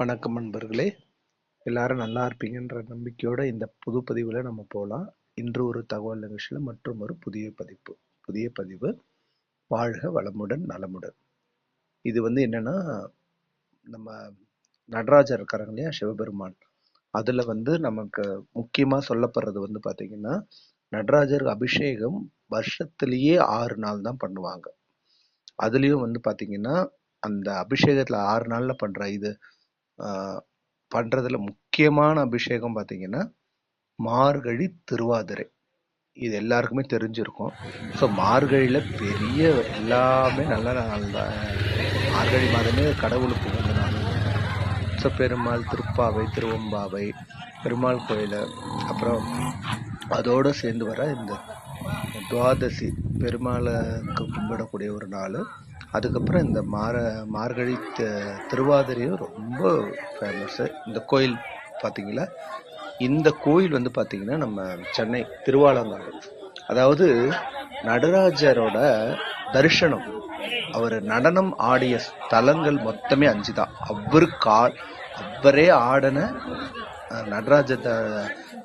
வணக்கம் நண்பர்களே. எல்லாரும் நல்லா இருப்பீங்கன்ற நம்பிக்கையோட இந்த புது பதிவில் நம்ம போகலாம் இன்று ஒரு தகவல் நிகழ்ச்சியில் மற்றும் ஒரு புதிய பதிப்பு. புதிய பதிவு வாழ்க வளமுடன் நலமுடன். இது வந்து என்னன்னா நம்ம நடராஜர் இருக்காருங்க இல்லையா சிவபெருமான். அதில் வந்து நமக்கு முக்கியமாக சொல்லப்படுறது வந்து பார்த்தீங்கன்னா நடராஜர் அபிஷேகம் வருஷத்துலேயே ஆறு நாள் தான் பண்ணுவாங்க. அதுலேயும் வந்து பார்த்தீங்கன்னா அந்த அபிஷேகத்தில் ஆறு நாளில் பண்ணுற இது பண்ணுறதுல முக்கியமான அபிஷேகம் பார்த்தீங்கன்னா மார்கழி திருவாதிரை. இது எல்லாருக்குமே தெரிஞ்சிருக்கும். ஸோ மார்கழியில் பெரிய எல்லாமே நல்ல நாள் தான். மார்கழி மாதமே கடவுளுக்கு உகந்த நாள். ஸோ பெருமாள் திருப்பாவை திருவம்பாவை பெருமாள் கோயில் அப்புறம் அதோடு சேர்ந்து வர இந்த துவாதசி பெருமாளுக்கு கும்பிடக்கூடிய ஒரு நாள். அதுக்கப்புறம் இந்த மார மார்கழி திருவாதிரையும் ரொம்ப ஃபேமஸ்ஸு இந்த கோயில் பார்த்திங்களா இந்த கோயில் வந்து பார்த்திங்கன்னா நம்ம சென்னை திருவாலங்காடு. அதாவது நடராஜரோட தரிசனம். அவர் நடனம் ஆடிய ஸ்தலங்கள் மொத்தமே அஞ்சு தான் அவரு கால் அவரே ஆடின நடராஜ நடன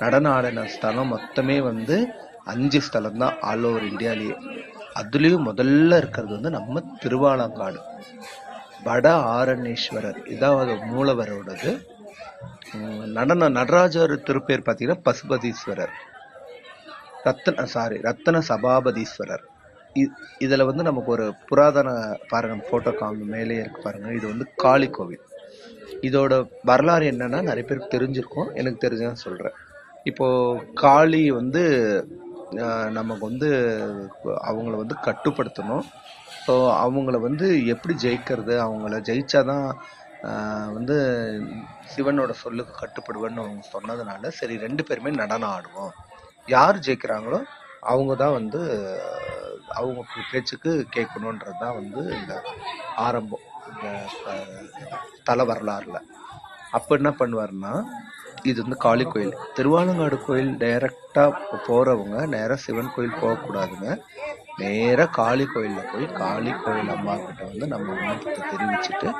நடனம் ஆடின ஸ்தலம் மொத்தமே வந்து அஞ்சு ஸ்தலம் தான் ஆல் ஓவர் இந்தியாலேயே. அதுலேயும் முதல்ல இருக்கிறது வந்து நம்ம திருவாலங்காடு. வட ஆரணேஸ்வரர். இதாவது மூலவரோடது. நடன நடராஜர் திருப்பேர் பார்த்தீங்கன்னா பசுபதீஸ்வரர். ரத்தன சாரி ரத்தன சபாபதீஸ்வரர். இ- இதில் வந்து நமக்கு ஒரு புராதன பாருங்க ஃபோட்டோ காமி மேலே இருக்கு பாருங்க. இது வந்து காளி கோவில். இதோட வரலாறு என்னன்னா நிறைய பேருக்கு தெரிஞ்சிருக்கும். எனக்கு தெரிஞ்சதான் சொல்கிறேன் இப்போது காளி வந்து நமக்கு வந்து அவங்கள வந்து கட்டுப்படுத்தணும். ஸோ அவங்கள வந்து எப்படி ஜெயிக்கிறது? அவங்கள ஜெயிச்சாதான் வந்து சிவனோட சொல்லுக்கு கட்டுப்படுவேன்னு அவங்க சொன்னதுனால சரி ரெண்டு பேருமே நடனம் ஆடுவோம். யார் ஜெயிக்கிறாங்களோ அவங்க தான் வந்து அவங்க பேச்சுக்கு கேட்கணுன்றது தான் வந்து இந்த ஆரம்பம். இந்த தலை வரலாறுல. அப்போ என்ன பண்ணுவாருன்னா இது வந்து காளி கோயில். திருவாலங்காடு கோயில் டைரக்டா போகிறவங்க நேராக சிவன் கோயில் போகக்கூடாதுங்க. நேராக காளி கோயிலில் போய் காளி கோயில் அம்மா கிட்ட வந்து நம்ம விண்ணப்பத்தை தெரிவிச்சுட்டு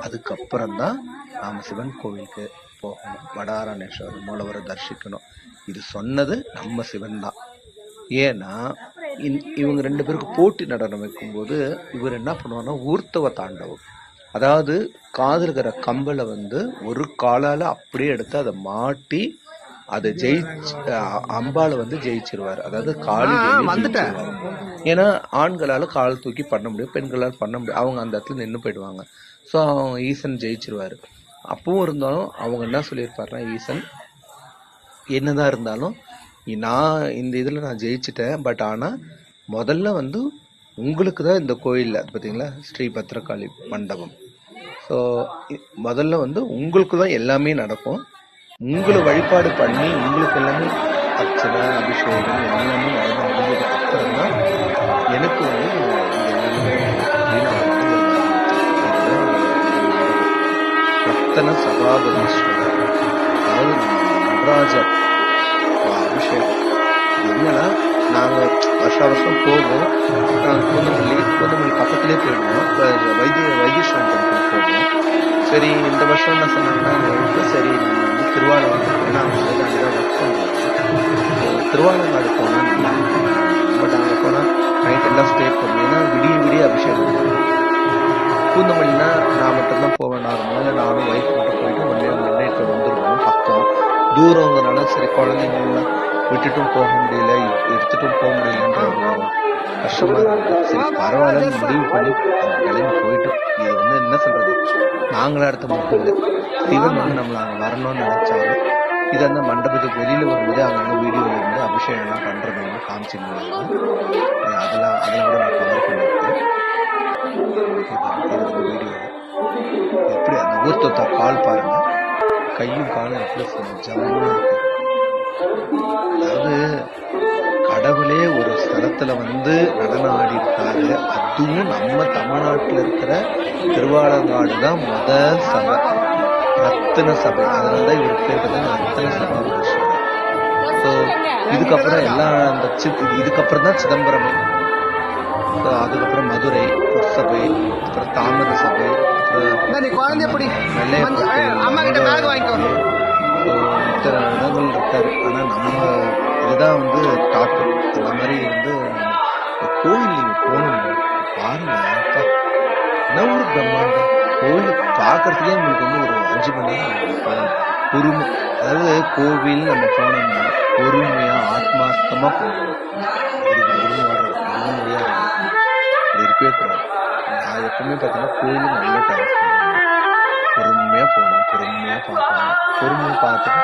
அதுக்கப்புறம் தான் நாம் சிவன் கோவிலுக்கு போகணும் வடாரணேஸ்வரர் மூலவரை தரிசிக்கணும். இது சொன்னது நம்ம சிவன் தான் ஏன்னா இந்- இவங்க ரெண்டு பேருக்கு போட்டி நடனம் வைக்கும்போது இவர் என்ன பண்ணுவார்னா ஊர்த்தவ தாண்டவம். அதாவது இருக்கிற கம்பலை வந்து ஒரு காலால அப்படியே எடுத்து அதை மாட்டி அதை ஜெயிச்சு அ- அம்பாளை வந்து ஜெயிச்சிருவாரு. அதாவது தேவி ஜெயிச்சிருவாரு. ஏன்னா ஆண்களால கால் தூக்கி பண்ண முடியும் பெண்களால் பண்ண முடியும். அவங்க அந்த இடத்துல நின்று போயிடுவாங்க. ஸோ அவங்க ஈசன் ஜெயிச்சிருவாரு. அப்பவும் இருந்தாலும் அவங்க என்ன சொல்லியிருப்பாருன்னா ஈசன் என்னதான் இருந்தாலும் நான் இந்த இதில் நான் ஜெயிச்சிட்டேன். பட் ஆனால் முதல்ல வந்து உங்களுக்கு தான் இந்த கோயிலில் பார்த்தீங்களா ஸ்ரீ பத்ரகாளி மண்டபம். ஸோ முதல்ல வந்து உங்களுக்கு தான் எல்லாமே நடக்கும். உங்களை வழிபாடு பண்ணி உங்களுக்கு எல்லாமே அர்ச்சனை அபிஷேகம் எல்லாமே நடந்து முடிஞ்சதுக்கு அப்புறம் தான் எனக்கு வந்து ரத்தன சபாபதீஸ்வரர் அதாவது நடராஜர் நாங்கள் வருஷம் போவோம் நாங்கள் பூந்தமல்லி பக்கத்துலேயே போயிடுவோம் இப்போ வைத்திய வைத்தீஸ்வரன் டெம்பிள் போவோம் சரி இந்த வருஷம் என்ன சொன்னாங்கன்னா சரி நம்ம வந்து திருவாரூர் ஏன்னா அவங்க வந்து அங்கே தான் ஒர்க் பண்ணுறாங்க திருவாலங்காடு போனால் பட் அங்கே போனால் நைட் எல்லாம் ஸ்டே பண்ணுவோம் ஏன்னா விடிய விடிய அபிஷேகம் பூந்தமல்லினா நான் மட்டும்தான் போவேன் நார்மலாக நானும் ஒய்ஃப் மட்டும் போயிட்டு ஒன்றே ஒன்று நைட்டு வந்துடுவோம். பக்கம். தூரங்கிறனால சரி குழந்தைங்களாம் விட்டுட்டும் போக முடியல எடுத்துட்டும் போக முடியலன்ற ஒரு கஷ்டமா இருந்தது சரி பரவாயில்லன்னு முடிவு பண்ணி அந்த கிளம்பி போயிட்டோம் இது வந்து என்ன சொல்றது? நாங்களா அடுத்த மட்டும் இல்லை சிவன் வந்து நம்மளை அங்கே வரணும்னு நினைச்சாரு. இது அந்த மண்டபத்துக்கு வெளியில வரும்போது அங்கங்க வீடியோல இருந்து அபிஷேகம்லாம் பண்றது வந்து காமிச்சிருந்தாங்க. அதெல்லாம் அதெல்லாம் கூட நான் கவர் பண்ணியிருக்கேன். வீடியோ. எப்படி அந்த ஊர்த்தொத்த கால் பாருங்க. கையும் காலும் எப்படி ஜம்முன்னு இருக்கு. அதாவது கடவுளே ஒரு ஸ்தலத்துல வந்து நடனம் ஆடி இருக்காரு அதுவும் நம்ம தமிழ்நாட்டுல இருக்கிற திருவாலங்காடு தான் முதல் சபை. ரத்தின சபை. அதனாலதான் இவர் பேர் பார்த்தீங்கன்னா ரத்தின சபாபதீஸ்வரர் ஸோ இதுக்கப்புறம் எல்லாம் அந்த சி- இதுக்கப்புறம் தான் சிதம்பரமே. ஸோ அதுக்கப்புறம் மதுரை சபை அப்புறம் தாமிர சபை அப்புறம் இந்தா நீ இடங்கள் இருக்காரு. ஆனால் நம்ம இதுதான் வந்து டாப் அந்த மாதிரி வந்து கோயில் நீங்கள் போகணும். பாருங்க என்ன ஒரு பிரம்மாண்டம். கோயில் பார்க்கறதுக்கே உங்களுக்கு வந்து ஒரு அஞ்சு மணி நேரம் பொறுமை. அதாவது கோவில் நம்ம போனோம்னா பொறுமையாக ஆத்மார்த்தமாக போகணும். இருக்கவே கூடாது. நான் எப்பவுமே பார்த்தீங்கன்னா கோயிலும் நல்ல டைம் பொறுமையாக போகணும் பொறுமையாக பார்க்கணும். பொறுமையாக பார்த்துட்டு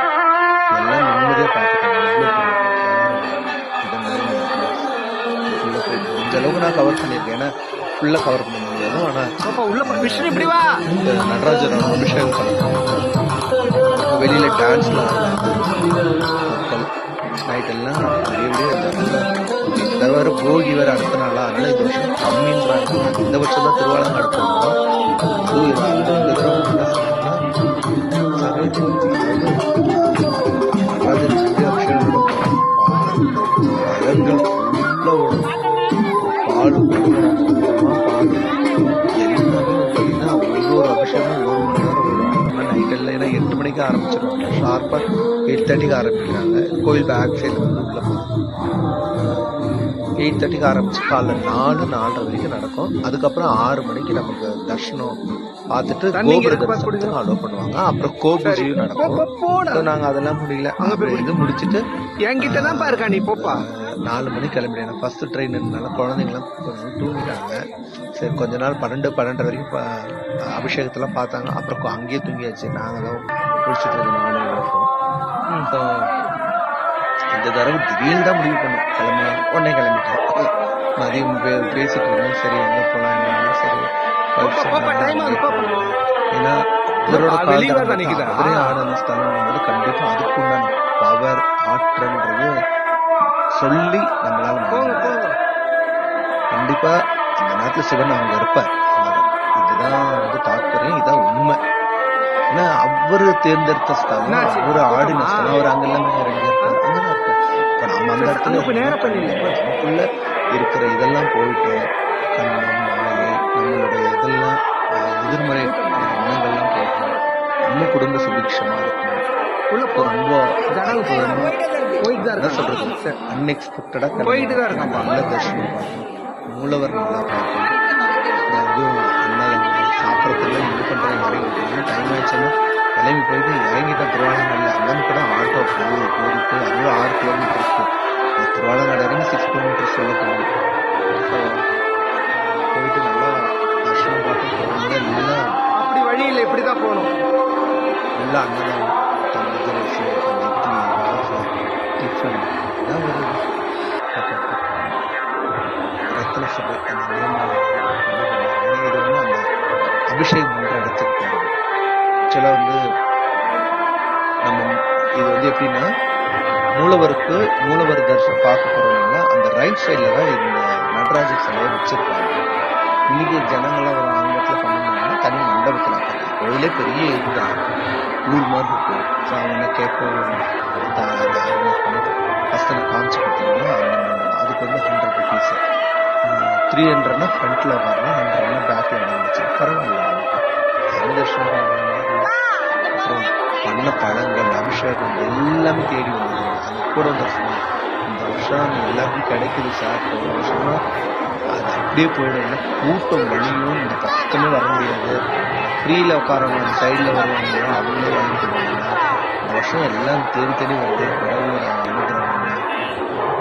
எல்லாம் நிம்மதியாக போய் முடிஞ்ச அளவுக்கு நான் கவர் பண்ணியிருக்கேன். ஏன்னா ஃபுல்லாக கவர் பண்ண முடியாது. ஆனால் உள்ள விஷ்ணு இப்படி வா. இந்த நடராஜர் அபிஷேகம் பண்ணணும் வெளியில் டான்ஸ்லாம் மக்கள் நைட் எல்லாம் விடிய விடிய இந்த தடவை வேறு போகி வேறு அடுத்த நாளா. அதனால இந்த வருஷம் கம்மின்றாங்க இந்த வருஷம் தான் திருவாளங்க அடுத்தோம் ஒவ்வொரு அபிஷேகமும் ஒரு மணி நேரம் வரும் ஆனால் ஏன்னா எட்டு மணிக்கு ஆரம்பிச்சிடுவாங்க ஷார்ப்பாக எயிட் தேர்ட்டிக்கு ஆரம்பிக்கிறாங்க. கோயில் பேக் சைடு வந்து உள்ள எயிட் தேர்ட்டிக்கு ஆரம்பிச்சு காலைல நாலு நாலரை வரைக்கும் நடக்கும். அதுக்கப்புறம் ஆறு மணிக்கு நமக்கு தர்ஷனம் பார்த்துட்டு கோபுர தரிசனத்துக்கு அலோவ் பண்ணுவாங்க. அப்புறம் கோபுஜியும் போ, நடக்கும். போ, போடா. So, நாங்க அதெல்லாம் முடியல. அப்புறம் இது முடிச்சிட்டு என்கிட்ட தான் பாருக்கா நீ போப்பா. நாலு மணிக்கு கிளம்பிட்டேன். ஃபர்ஸ்ட் ட்ரெயின் இருந்தனால குழந்தைங்களாம் கொஞ்சம் தூங்கிட்டாங்க. சரி கொஞ்ச நாள் பன்னெண்டு பன்னெண்டு வரைக்கும் அபிஷேகத்தெல்லாம் பார்த்தாங்க. அப்புறம் அங்கேயே தூங்கியாச்சு. நாங்கள் தான் குளிச்சுட்டு இருந்தோம் இந்த தடவை திடீர்னு தான் முடிவு பண்ணோம். கிளம்பலாம் உடனே கிளம்பிட்டோம். மதியம் பேசிட்டு இருந்தோம். சரி எங்கே போகலாம் என்ன சரி. ஏன்னா இவரோட அப்பா, வெளிய கால் வேற நிக்குதா? அவரே ஆனந்த ஸ்தலம் வந்து கண்டிப்பா அதுக்குண்டான பவர் ஆற்றல்ன்றது சொல்லி நம்மளால கண்டிப்பா அந்த நேரத்துல சிவன் அங்க இருப்பார். இதுதான் வந்து தாற்பயம். இதான் உண்மை. ஏன்னா அவரு தேர்ந்தெடுத்த ஸ்தலம்? அவரு ஆடின? ஸ்தலம் அவர் அங்க எல்லாமே இறங்கி நம்ம அந்த இடத்துல அங்க போய் நேரா பண்ணிடல. நமக்குள்ள இருக்கிற இதெல்லாம் போயிட்டு கண்ணம் மாயை நம்மளுடைய இதெல்லாம் எதிர்மறை எண்ணங்கள்லாம் போயிட்டு நம்ம குடும்ப சுபிக்ஷமா இருக்கும். உள்ள ரொம்ப ஜனங்க அற்புதமா போயிட்டு தான் என்ன இருக்கான் சொல்றது? அன்எக்ஸ்பெக்டடா போயிட்டு தான் இருக்கான்ப்பா. நல்ல தர்ஷனம் பார்த்தோம் மூலவர் நல்லா அப்புறம் அதுவும் அன்னதானம் சாப்பிட்றதுலாம் இது இன்னும் டைம் ஆயிடுச்சுன்னா கிளம்பி போயிட்டு இறங்கிட்ட திருவாலங்காடில் அங்கேருந்து கூட ஆட்டோ போய் போயிட்டு அதுவும் ஆறு கிலோமீட்டர் இருக்கு இந்த திருவாலங்காடு இறங்கி சிக்ஸ் கிலோமீட்டர் சொல்ல போகணும் ஸோ போயிட்டு நல்லா தர்ஷனம் பார்த்து போகும்போது நல்லா அப்படி வழி இல்லை இப்படி தான் போகணும் நல்லா இட்லி தோசை டிஃபன் எல்லாம் வருது மூலவர் தர்ஷன் பார்க்க போறோம்னா அந்த ரைட் சைடில் தான் இந்த நடராஜர் சிலையை வச்சிருப்பாங்க. இன்னைக்கு ஜனங்கள்லாம் ஒரு ஆங்கிலத்தில் பண்ணணும்னா தனி மண்டபத்தில் பார்க்கலாம் கோயிலே பெரிய இதுதான். ஊர் மாதிரி இருக்கும். ஸோ அவங்க கேட்க ஃபஸ்ட் காமிச்சு கொடுத்தீங்கன்னா அதுக்கு வந்து ஹண்ட்ரட் ருபீஸ் த்ரீ ஹண்ட்ரட்னா ஃப்ரண்ட்டில் வரலாம் ஹண்ட்ரட்னா பேக்கில் இடம் பரவாயில்ல. சந்தோஷம் அப்புறம் பண்ண பழங்கள் அபிஷேகம் எல்லாமே தேடி வந்தது கூட தரிசனம் இந்த வருஷம் எல்லாருக்கும் கிடைக்குது சார். போன வருஷமா அது அப்படியே போயிடும் ஏன்னா கூட்டம் வழியும் இந்த பக்கமே வர முடியாது. ஃப்ரீயில் உட்காரவங்க சைடில் வருவாங்க அவங்களே வாங்கிட்டு போவாங்க. இந்த வருஷம் எல்லாம் தேடி தேடி வருது. கடவுளோட அனுகிரகம்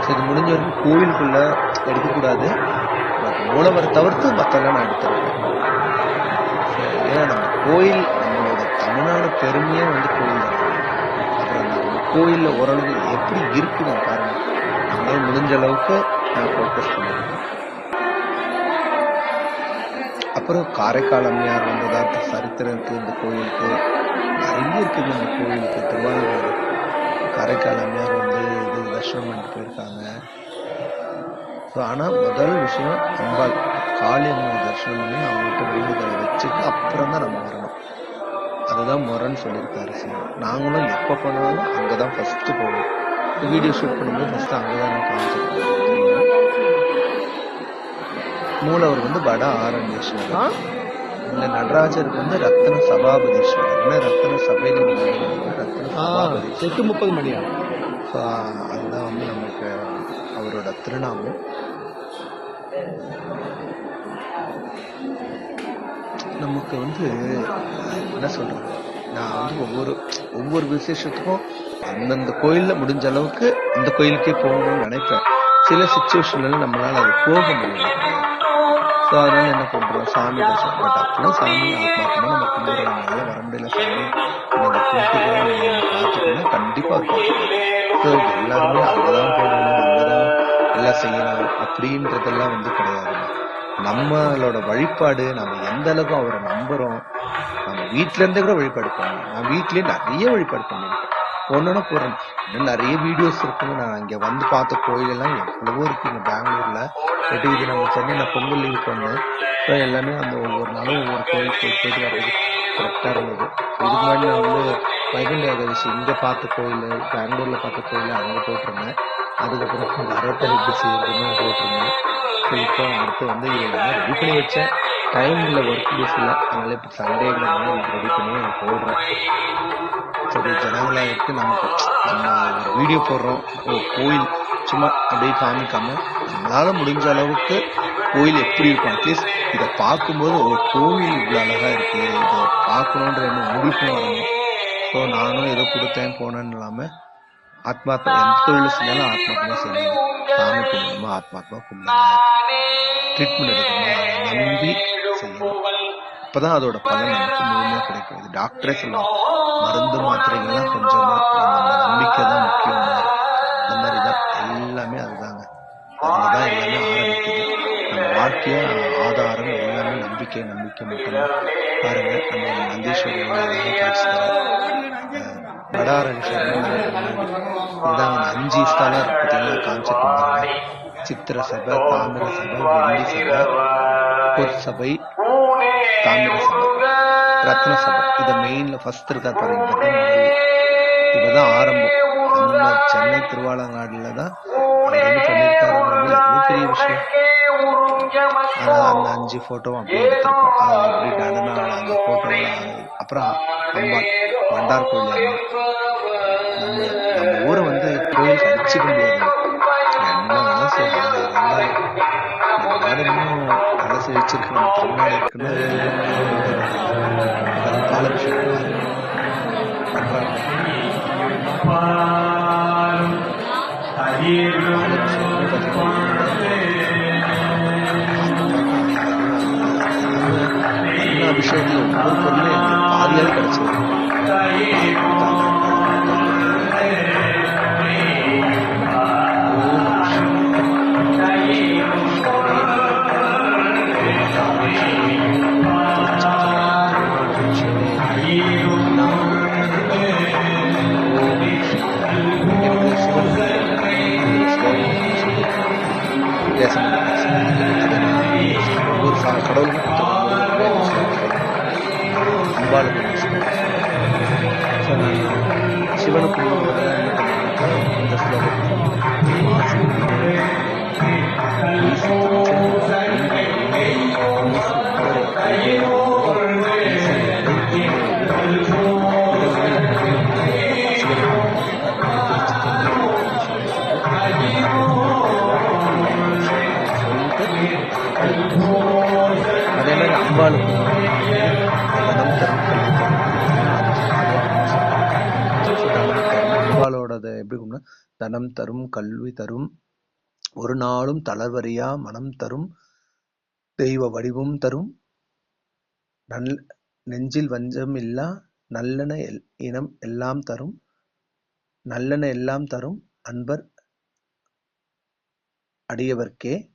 சரி இது முடிஞ்ச வரைக்கும் கோவிலுக்குள்ளே எடுக்கக்கூடாது. பட் மூலவரை தவிர்த்து மற்றெல்லாம் நான் எடுத்துருவேன் ஏன்னா நம்ம கோயில் நம்மளோட தமிழ்நாடு பெருமையே வந்து கோயில் தான் கோயிலில் ஓரளவு எப்படி இருக்குன்னு பாருங்க. நம்மளால முடிஞ்ச அளவுக்கு நான் ஃபோக்கஸ் பண்ணுவேன் அப்புறம் காரைக்கால் அம்மையார் வந்ததா சரித்திரம் இந்த கோயிலுக்கு நிறைய இருக்குது இந்த கோயிலுக்கு திருவாரூர். காரைக்கால் அம்மையார் வந்து இது தர்ஷனம் பண்ணிட்டு போயிருக்காங்க. ஸோ ஆனால் முதல் விஷயம் அம்பாள் காளி அம்மாவை தர்ஷனம் பண்ணி அவங்கள்ட்ட வேண்டுதலை வச்சுட்டு அப்புறம் தான் நம்ம வரணும். அதுதான் முறைன்னு சொல்லியிருக்காரு சிவன் நாங்களும் எப்போ போனாலும் அங்கே தான் ஃபஸ்ட்டு போவோம் வீடியோ ஷூட் பண்ணும்போது ஃபஸ்ட்டு அங்கே தான் நான் காமிச்சிருக்கேன் மூலவர் வந்து வட ஆரண்யேஸ்வரர்? இந்த நடராஜருக்கு வந்து ரத்ன சபாபதீஸ்வரர். என்ன ரத்ன சபையில ரத்ன சபாபதீஸ்வரர். எட்டு முப்பது மணியா? ஸோ அதுதான் வந்து நமக்கு அவரோட திருநாமம். நமக்கு வந்து என்ன சொல்கிறது நான் வந்து ஒவ்வொரு ஒவ்வொரு விசேஷத்துக்கும் அந்தந்த கோயிலில் முடிஞ்ச அளவுக்கு அந்த கோயிலுக்கே போகணும்னு நினைப்பேன். சில சுச்சுவேஷன்ல நம்மளால அது போக முடியல. ஸோ அதனால என்ன பண்றோம்? சாமி தரிசனம். பட் சாமி ஆத்மா நம்ம கும்பிடுறதுனால வர முடியல சாமி. நீங்க கும்பிட்டுக்கிறோம் பார்த்துக்கணும் கண்டிப்பா அவர் ஸோ எல்லாருமே அங்கதான் போகணும் அங்கதான் எல்லாம் செய்யணும் அப்படின்றதெல்லாம் வந்து கிடையாது. நம்மளோட வழிபாடு நம்ம எந்த அளவுக்கு அவரை நம்புறோம் நம்ம வீட்டிலேருந்தே கூட வழிபாடு பண்ணலாம். நான் வீட்லேயே நிறைய வழிபாடு பண்ணியிருக்கேன் ஒன்றுனா போகிறேன் இன்னும் நிறைய வீடியோஸ் இருக்குங்க நான் இங்கே வந்து பார்த்த கோயிலெல்லாம் எவ்வளவோ இருக்குங்க பெங்களூரில் பெங்களூர்ல. பட் இது நம்ம சென்னை நான் பொங்கல் லீவ் பண்ணேன் இப்போ எல்லாமே அந்த ஒவ்வொரு நாளும் ஒவ்வொரு கோயில் போய் போயிட்டு வர்றது கரெக்டாக இருந்தது. இதுக்கு முன்னாடி நான் வந்து வைகுண்ட ஏகாதசி இங்கே பார்த்த கோயில் பெங்களூரில் பார்த்த கோயில் அங்கே போட்டிருந்தேன். அதுக்கப்புறம் வரட்டர் எப்படி செய்யறதுன்னு போட்டிருந்தேன். இப்போ அடுத்து வந்து இது எல்லாம் ரெடி பண்ணி வச்சேன். டைம் இல்லை ஒர்க் டேஸ் இல்லை. அதனால இப்போ சண்டேங்கிறதுனால ரெடி பண்ணி நான் போடுறேன். சரி ஜனங்களாக இருக்கு நமக்கு நம்ம வீடியோ போடுறோம். கோயில். சும்மா அப்படியே காமிக்காம நம்மளால் முடிஞ்ச அளவுக்கு கோயில் எப்படி இருக்கும்? அட்லீஸ்ட் இதை பார்க்கும்போது ஒரு கோவில் இவ்வளோ அழகாக இருக்குது இதை பார்க்கணுன்ற என்ன முடிப்பும் வரணும். ஸோ நானும் ஏதோ கொடுத்தேன் போனேன்னு இல்லாமல் ஆத்மாத்மா எந்த தொழில் செஞ்சாலும் ஆத்மாத்மா செய்யணும். சாமி கும்பிடணுமா ஆத்மாத்மா கும்பிடுங்க ட்ரீட்மெண்ட் எடுக்கணுமா நம்பி செய்யணும் அப்பதான் அதோட பலன் நமக்கு முழுமையா கிடைக்கும் இது டாக்டரே சொல்லுவாங்க மருந்து மாத்திரைகள்லாம் கொஞ்சம் நம்ம நம்பிக்கை தான் முக்கியம். அந்த மாதிரி தான் எல்லாமே அதுதாங்க. அதுதான் எல்லாமே ஆரம்பிக்குது. நம்ம வாழ்க்கைய ஆதாரம் எல்லாமே நம்பிக்கை நம்பிக்கை மட்டும்தான். பாருங்க நம்ம நந்தீஸ்வரர் அழகா இதான் அந்த அஞ்சு ஸ்தலம் பார்த்தீங்கன்னா காமிச்சிட்டு சித்திர சபை தாமிர சபை வெள்ளி சபை பொற் தாமிர சபை ரத்ன சபை இதை மெயின்ல ஃபர்ஸ்ட் பாருங்க இதுதான் ஆரம்பம் நம்ம சென்னை திருவாலங்காடுல தான் பெரிய விஷயம் ஆனா அந்த அஞ்சு போட்டோவும் அப்படியே எடுத்திருப்போம் அந்த அப்புறம் அம்பாள் வண்டார் கோயில் நம்ம நம்ம ஊரை வந்து கோயிலுக்கு அடிச்சுக்க முடியாது என்ன வேணா செய்யலாம் நம்ம நாடு இன்னும் நல்லா செழிச்சிருக்கு நம்ம தமிழ்நாடு இருக்குன்னு அது பாலபிஷேகம் ஒவ்வொரு பொருளும் தனம் தரும் கல்வி தரும். ஒரு நாளும் தளர்வறியா மனம் தரும். தெய்வ வடிவும் தரும். நல் நெஞ்சில் வஞ்சம் இல்லா நல்லன எல்- இனம் எல்லாம் தரும். நல்லன எல்லாம் தரும். அன்பர் அடியவர்க்கே.